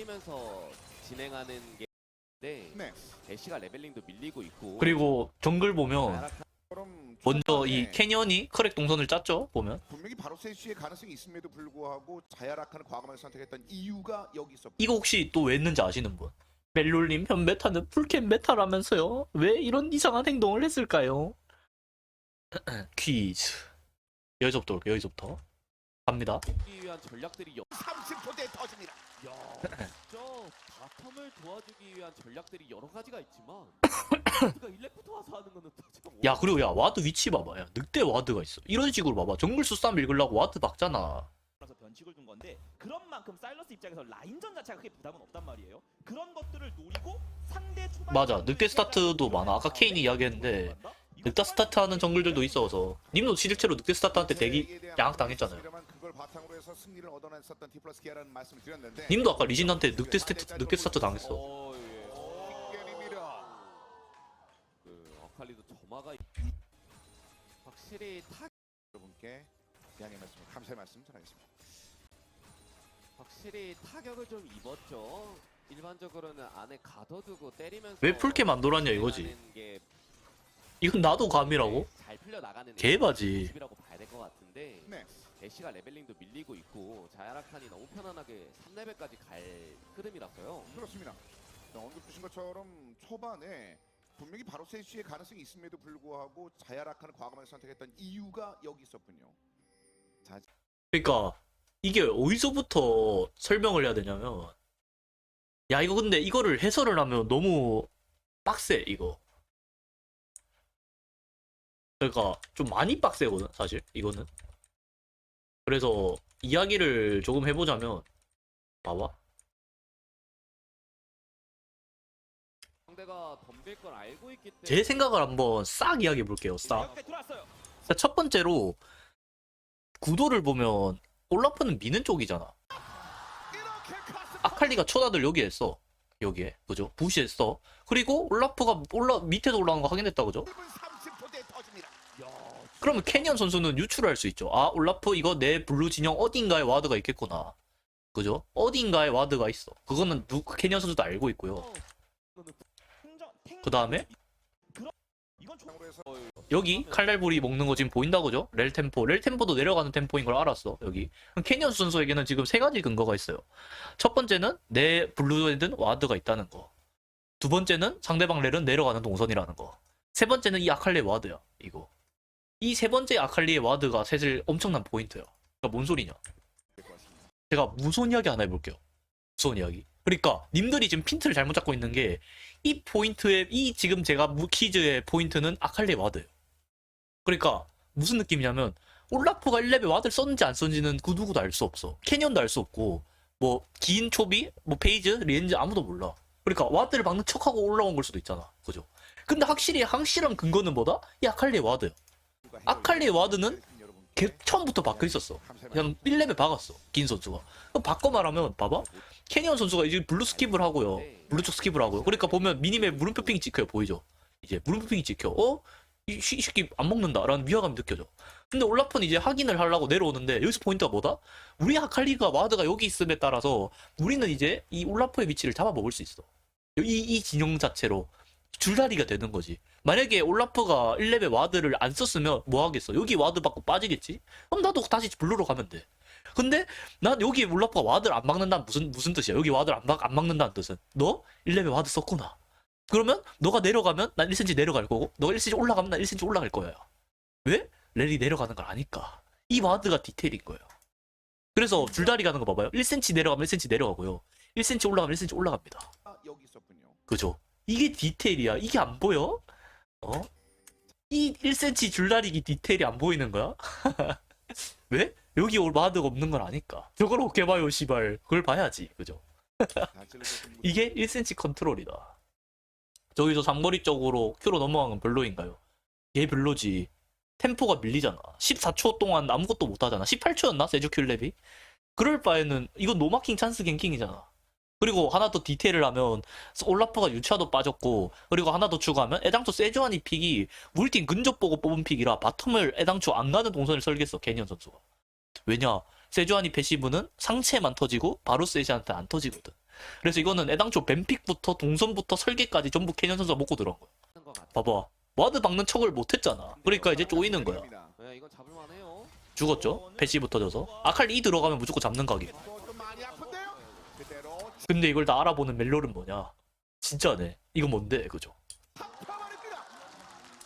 때리면서 진행하는 게 네. 네. 애쉬가 레벨링도 밀리고 있고 그리고 정글 보면 먼저 이 캐년이 크랙 동선을 짰죠 보면 분명히 바로 세시의 가능성이 있음에도 불구하고 자야락하는 과감하게 선택했던 이유가 여기 있었고 이거 혹시 또 왜 했는지 아시는 분? 멜롤님 현 메타는 풀캠 메타라면서요 왜 이런 이상한 행동을 했을까요? 퀴즈 여기서부터 올게요 여기서부터 갑니다. 도와주기 위한 전략들이 여... 30초대에 터집니다. 야, 진짜 바텀을 도와주기 위한 전략들이 여러 가지가 있지만 우리가 1렙부터 와서 하는 거는 도대체 야 그리고 야 와드 위치 봐봐 야 늑대 와드가 있어. 이런 식으로 봐봐. 정글수 싸움 읽으려고 와드 박잖아. 그래서 변칙을 둔 건데 그런 만큼 사일러스 입장에서 라인전 자체가 크게 부담은 없단 말이에요. 그런 것들을 노리고 상대 초반 맞아, 정글을 늑대 스타트도 많아. 아까 케인이 이야기했는데 늑대 스타트 하는 정글들도 있어서. 님도 실제로 늑대 스타트한테 대기 양악 당했잖아요 바탕으로 해서 승리를 얻어냈었던 디플러스 기아라는 말씀을 드렸는데 님도 아까 리신한테 늑대 스타트 늑대 스타트 당했어 어, 예. 그 아칼리도 점화가 있- 확실히 타 여러분께 양해 말씀 감사의 말씀 전하겠습니다. 확실히 타격을 좀 입었죠. 일반적으로는 안에 가둬두고 때리면서 왜 풀캠 안 돌았냐 이거지 게 이건 나도 감이라고? 잘 풀려 나가는 개바지. 이라고 봐야 될것 같은데 네. 애쉬가 레벨링도 밀리고 있고 자야라칸이 너무 편안하게 3레벨까지 갈 흐름이라서요. 그렇습니다. 자, 언급 주신 것처럼 초반에 분명히 바로 세시의 가능성이 있음에도 불구하고 자야락하는 과감하게 선택했던 이유가 여기 있었군요. 그러니까 이게 어디서부터 설명을 해야 되냐면 야 이거 근데 이거를 해설을 하면 너무 빡세 이거 그러니까 좀 많이 빡세거든 사실 이거는 그래서 이야기를 조금 해보자면 봐봐. 제 생각을 한번 싹 이야기해 볼게요 싹. 역대 들어왔어요. 자, 첫 번째로 구도를 보면 올라프는 미는 쪽이잖아. 아칼리가 초다들 여기에 써 여기에 그죠? 부시에 써 그리고 올라프가 올라 밑에도 올라간 거 확인했다 그죠 1분 30초대에 터집니다. 그러면 캐니언 선수는 유출할 수 있죠. 아 올라프 이거 내 블루 진영 어딘가에 와드가 있겠구나. 그죠? 어딘가에 와드가 있어. 그거는 누 캐니언 선수도 알고 있고요. 그 다음에 여기 칼날불이 먹는 거 지금 보인다 그죠? 렐 템포. 렐 템포도 내려가는 템포인 걸 알았어 여기. 캐니언 선수에게는 지금 세 가지 근거가 있어요. 첫 번째는 내 블루에든 와드가 있다는 거두 번째는 상대방 렐은 내려가는 동선이라는 거세 번째는 이 아칼리의 와드야 이거 이 세 번째 아칼리의 와드가 사실 엄청난 포인트야 그러니까 뭔 소리냐. 제가 무서운 이야기 하나 해볼게요. 무서운 이야기. 그러니까 님들이 지금 핀트를 잘못 잡고 있는 게 이 포인트의 이 지금 제가 무 퀴즈의 포인트는 아칼리 와드예요. 그러니까 무슨 느낌이냐면 올라프가 1렙에 와드를 썼는지 안 썼는지는 그 누구도 알 수 없어. 캐년도 알 수 없고 뭐 긴 초비, 뭐 페이즈, 리엔즈 아무도 몰라. 그러니까 와드를 막는 척하고 올라온 걸 수도 있잖아. 그죠? 근데 확실히 확실한 근거는 뭐다? 이 아칼리의 와드야. 아칼리의 와드는 걔 처음부터 박혀 있었어. 그냥 1렙에 박았어. 긴 선수가. 바꿔 말하면 봐봐. 캐니언 선수가 이제 블루 스킵을 하고요. 블루 쪽 스킵을 하고요. 그러니까 보면 미니맵 물음표 핑이 찍혀요. 보이죠? 이제 물음표 핑이 찍혀. 어? 이, 새끼 안 먹는다라는 위화감이 느껴져. 근데 올라프는 이제 확인을 하려고 내려오는데 여기서 포인트가 뭐다? 우리 아칼리가 와드가 여기 있음에 따라서 우리는 이제 이 올라프의 위치를 잡아먹을 수 있어. 이, 이 진영 자체로 줄다리가 되는 거지. 만약에 올라프가 1렙에 와드를 안 썼으면 뭐 하겠어? 여기 와드 받고 빠지겠지? 그럼 나도 다시 블루로 가면 돼. 근데 난 여기 올라프가 와드를 안 막는다는 무슨 무슨 뜻이야? 여기 와드를 안, 막, 안 막는다는 뜻은 너 1렙에 와드 썼구나. 그러면 너가 내려가면 난 1cm 내려갈 거고 너가 1cm 올라가면 난 1cm 올라갈 거야. 왜? 렐이 내려가는 걸 아니까. 이 와드가 디테일인 거예요. 그래서 줄다리 가는 거 봐봐요. 1cm 내려가면 1cm 내려가고요. 1cm 올라가면 1cm 올라갑니다. 여기 있었군요. 그죠? 이게 디테일이야. 이게 안 보여? 어? 이 1cm 줄다리기 디테일이 안 보이는 거야? 왜? 여기 올 마드가 없는 걸 아니까. 저걸 어떻게 봐요, 시발. 그걸 봐야지. 그죠? 이게 1cm 컨트롤이다. 저기서 장거리 쪽으로 큐로 넘어간 건 별로인가요? 얘 별로지. 템포가 밀리잖아. 14초 동안 아무것도 못 하잖아. 18초였나? 세주 큐랩이? 그럴 바에는 이건 노마킹 찬스 갱킹이잖아. 그리고 하나 더 디테일을 하면 올라프가 유차도 빠졌고 그리고 하나 더 추가하면 애당초 세주아니 픽이 우리 팀 근접 보고 뽑은 픽이라 바텀을 애당초 안 가는 동선을 설계했어 개니언 선수가 왜냐 세주아니 패시브는 상체만 터지고 바로 세시한테 안 터지거든 그래서 이거는 애당초 뱀픽부터 동선부터 설계까지 전부 캐년 선수가 먹고 들어온 거야. 봐봐. 와드 박는 척을 못했잖아. 그러니까 이제 쪼이는 거야. 죽었죠? 패시브 터져서. 아칼리 이 들어가면 무조건 잡는 각이야. 좀 많이 아픈데요? 그대로 근데 이걸 다 알아보는 멜롤은 뭐냐? 진짜네. 이거 뭔데? 그죠?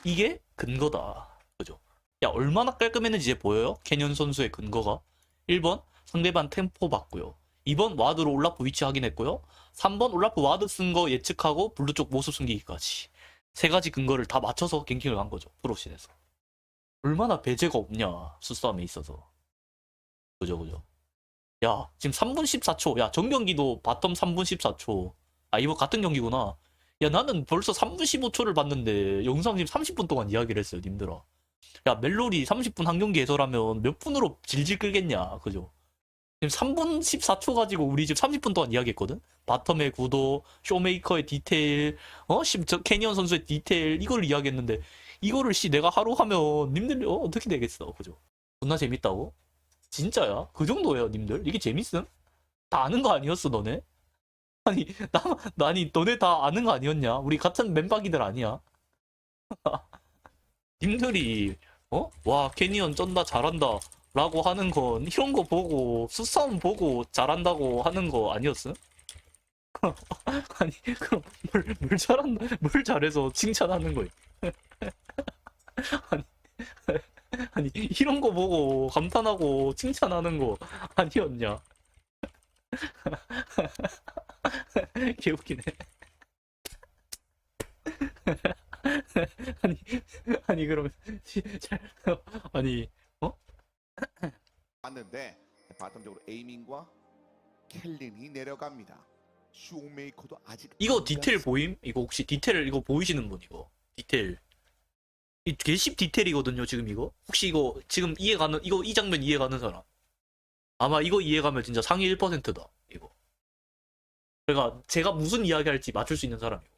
이게 근거다. 그죠? 야, 얼마나 깔끔했는지 이제 보여요? 캐년 선수의 근거가. 1번, 상대방 템포 봤고요. 2번, 와드로 올라프 위치 확인했고요. 3번, 올라프 와드 쓴 거 예측하고 블루 쪽 모습 숨기기까지. 세 가지 근거를 다 맞춰서 갱킹을 간 거죠. 프로씬에서. 얼마나 배제가 없냐. 수싸움에 있어서. 그죠, 그죠. 야, 지금 3분 14초. 야, 전 경기도 바텀 3분 14초. 아, 이거 같은 경기구나. 야, 나는 벌써 3분 15초를 봤는데, 영상 지금 30분 동안 이야기를 했어요, 님들아. 야, 멜로리 30분 한 경기 해설하면 몇 분으로 질질 끌겠냐, 그죠? 지금 3분 14초 가지고 우리 지금 30분 동안 이야기했거든? 바텀의 구도, 쇼메이커의 디테일, 어? 심, 저 캐니언 선수의 디테일, 이걸 이야기했는데, 이거를 씨, 내가 하루 하면, 님들, 어, 어떻게 되겠어, 그죠? 존나 재밌다고? 진짜야? 그 정도예요, 님들? 이게 재밌음? 다 아는 거 아니었어, 너네? 아니, 나, 나 아니, 너네 다 아는 거 아니었냐? 우리 같은 맨박이들 아니야? 님들이, 어? 와, 캐니언 쩐다, 잘한다. 라고 하는 건, 이런 거 보고, 수싸움 보고 잘한다고 하는 거 아니었음? 아니, 그럼, 뭘, 뭘 잘한다, 뭘 잘해서 칭찬하는 거야? 아니, 이런 거 보고 감탄하고 칭찬하는 거 아니었냐? 개웃기네. 아니, 아니, 시- 잘, 아니, 봤는데 바텀적으로 에이밍과 켈린이 내려갑니다. 쇼메이커도 아직 이거 안 디테일. 보임? 이거 혹시 디테일 이거 보이시는 분 이거? 디테일. 이 개십 디테일이거든요, 지금 이거. 혹시 이거 지금 이해 가는 이거 이 장면 이해 가는 사람? 아마 이거 이해 가면 진짜 상위 1%다. 이거. 그러니까 제가 무슨 이야기 할지 맞출 수 있는 사람이고.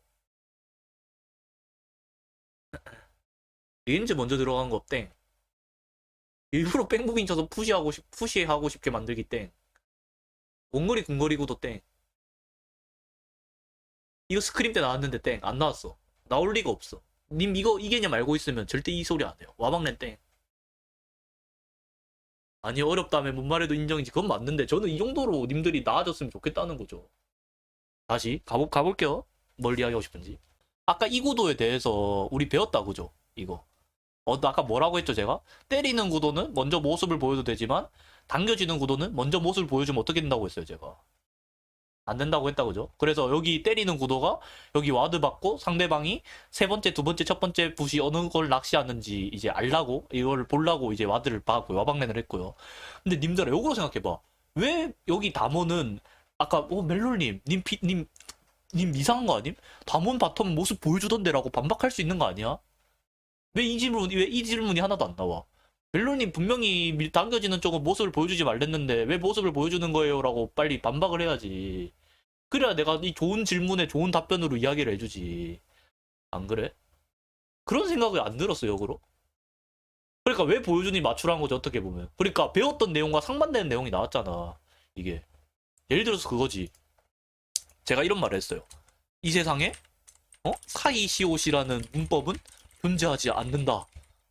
레인즈 먼저 들어간 거 땡. 일부러 뺑무빙 쳐서 푸시하고 싶, 푸시하고 싶게 만들기 땡. 원거리 근거리고도 땡. 이거 스크림 때 나왔는데 땡. 안 나왔어. 나올 리가 없어. 님 이거 이 개념 알고 있으면 절대 이 소리 안 해요. 와방렌 땡. 아니 어렵다며 뭔 말해도 인정이지. 그건 맞는데 저는 이 정도로 님들이 나아졌으면 좋겠다는 거죠. 다시 가보, 가볼게요. 뭘 이야기하고 싶은지. 아까 이 구도에 대해서 우리 배웠다 그죠? 이거. 어, 나 아까 뭐라고 했죠 제가? 때리는 구도는 먼저 모습을 보여도 되지만 당겨지는 구도는 먼저 모습을 보여주면 어떻게 된다고 했어요 제가. 안 된다고 했다 그죠? 그래서 여기 때리는 구도가 여기 와드 받고 상대방이 세 번째, 두 번째, 첫 번째 붓이 어느 걸 낚시하는지 이제 알라고 이거를 보려고 이제 와드를 받고 와방렌을 했고요. 근데 님들아 역으로 생각해 봐. 왜 여기 담원은 아까 어 멜롤님, 님 피, 님, 님 이상한 거 아님? 담원 바텀 모습 보여주던데라고 반박할 수 있는 거 아니야? 왜 이 질문, 왜 이 질문이 하나도 안 나와? 멜론님 분명히 밀- 당겨지는 쪽은 모습을 보여주지 말랬는데 왜 모습을 보여주는 거예요? 라고 빨리 반박을 해야지. 그래야 내가 이 좋은 질문에 좋은 답변으로 이야기를 해주지. 안 그래? 그런 생각이 안 들었어, 역으로. 그러니까 왜 보여주니 맞추라는 거지, 어떻게 보면. 그러니까 배웠던 내용과 상반되는 내용이 나왔잖아. 이게. 예를 들어서 그거지. 제가 이런 말을 했어요. 이 세상에, 어? 카이시옷이라는 문법은 존재하지 않는다.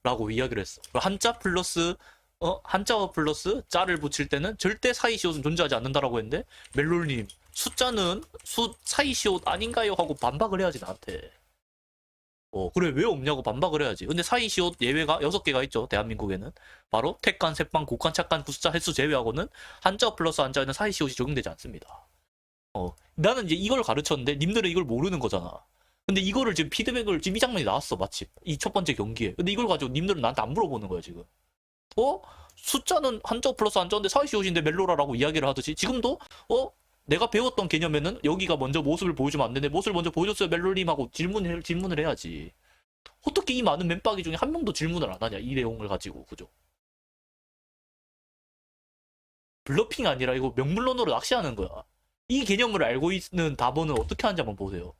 라고 이야기를 했어. 한자 플러스 어 한자어 플러스 자를 붙일 때는 절대 사이시옷은 존재하지 않는다라고 했는데 멜롤님 숫자는 수 사이시옷 아닌가요 하고 반박을 해야지 나한테. 어 그래 왜 없냐고 반박을 해야지. 근데 사이시옷 예외가 여섯 개가 있죠 대한민국에는 바로 택간, 색방, 곡간, 착간, 구숫자, 횟수 제외하고는 한자어 플러스 한자에는 사이시옷이 적용되지 않습니다. 어 나는 이제 이걸 가르쳤는데 님들은 이걸 모르는 거잖아. 근데 이거를 지금 피드백을 지금 이 장면이 나왔어 마침 이 첫 번째 경기에. 근데 이걸 가지고 님들은 나한테 안 물어보는 거야 지금. 어? 숫자는 한자 플러스 한자인데 사이시옷인데 멜로라라고 이야기를 하듯이 지금도 어? 내가 배웠던 개념에는 여기가 먼저 모습을 보여주면 안 되는데 모습을 먼저 보여줬어요 멜로님하고 질문을 질문을 해야지. 어떻게 이 많은 맨박이 중에 한 명도 질문을 안 하냐 이 내용을 가지고 그죠? 블러핑 아니라 이거 명물론으로 낚시하는 거야. 이 개념을 알고 있는 답원은 어떻게 하는지 한번 보세요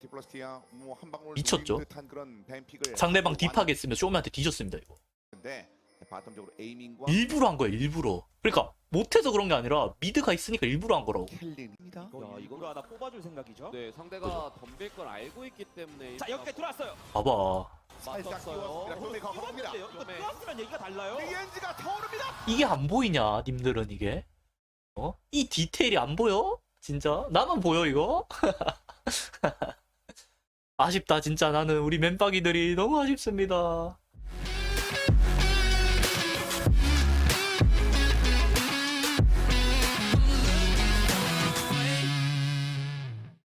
디플러스티아 뭐한 방울 미쳤죠? 듯한 그런 뱀픽을 상대방 딥하게 쓰면 쇼메한테 뒤졌습니다 이거 왔는데 바텀적으로 에이밍과 일부러 한 거야 일부러 그러니까 못해서 그런 게 아니라 미드가 있으니까 일부러 한 거라고 켈린입니다. 야, 이걸로 하나 뽑아줄 생각이죠. 네, 상대가 덤빌 걸 알고 있기 때문에 자 여기까지 들어왔어요. 봐봐 살짝 띄웠습니다. 맞섰어요. 홈메이커 갑니다. 이거 이거 네. 들어왔으면 얘기가 달라요. 리엔즈가 타오릅니다. 이게 안 보이냐 님들은 이게 어? 이 디테일이 안 보여? 진짜? 나만 보여 이거? 아쉽다 진짜. 나는 우리 맨박이들이 너무 아쉽습니다